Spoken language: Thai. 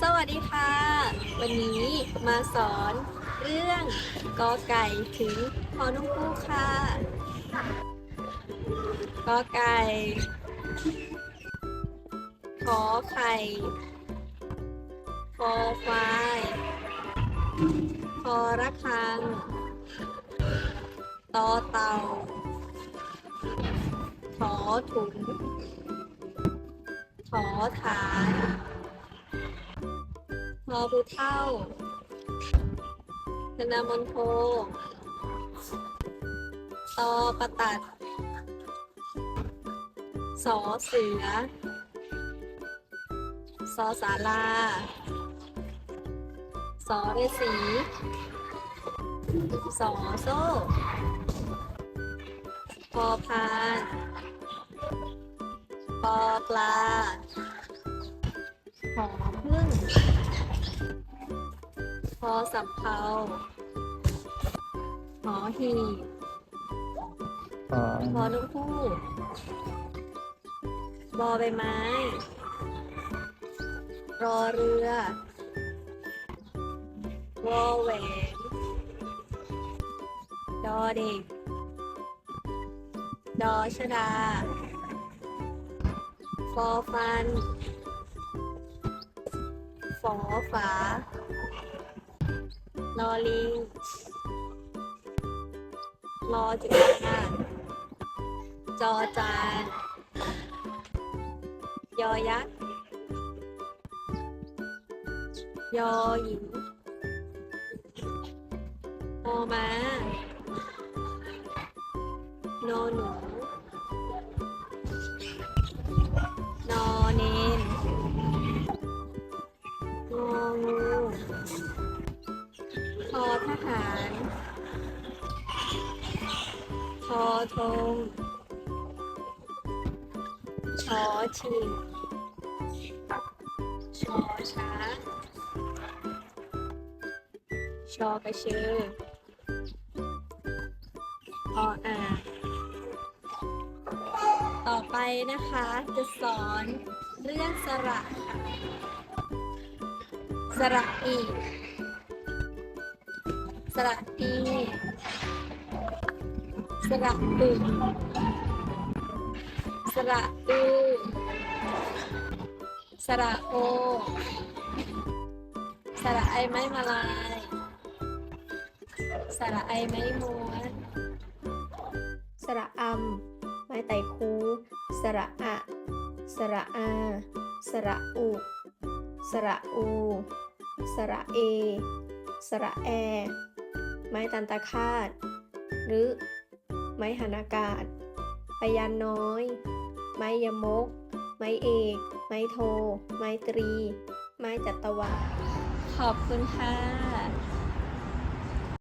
สวัสดีค่ะ วันนี้มาสอนเรื่องกอไก่ถึงพอนุ่งคู่ค่ะกอไก่ขอไข่คอควายคอระฆังตอเต่าขอถุงขอฐาน อผู้เท่าธนามนโทตอประตัด สอเสือ สอสาลา สอฤาษีสอโซ่พอพานปอปลาหอพึ่ง พอสำเภาหอหีบอ๋อพอนุ่งคู่บอใบไม้ รอเรือ วอแหวนดอเด็ก ดอชดาฟอฟัน ฝอฝา ลอลิงรอจุฬาจอจาน ยอยักษ์ ยอหญิงมอม้านหนู ทหารทอทงชอชิงชอช้างชอกระชือออ่าต่อไปนะคะจะสอนเรื่องสระค่ะสระอี สระอีสระอึสระอืสระโอ สระไอไม้มาลาย สระไอไม้ม้วน สระอำไม้ไตคู สระอะ สระอา สระอุ สระอู สระเอ สระแอ ไม้ตันตะคาด หรือ ไม้หันอากาศพยานน้อย ไม้ยมก ไม้เอก ไม้โท ไม้ตรี ไม้จัตวาขอบคุณค่ะ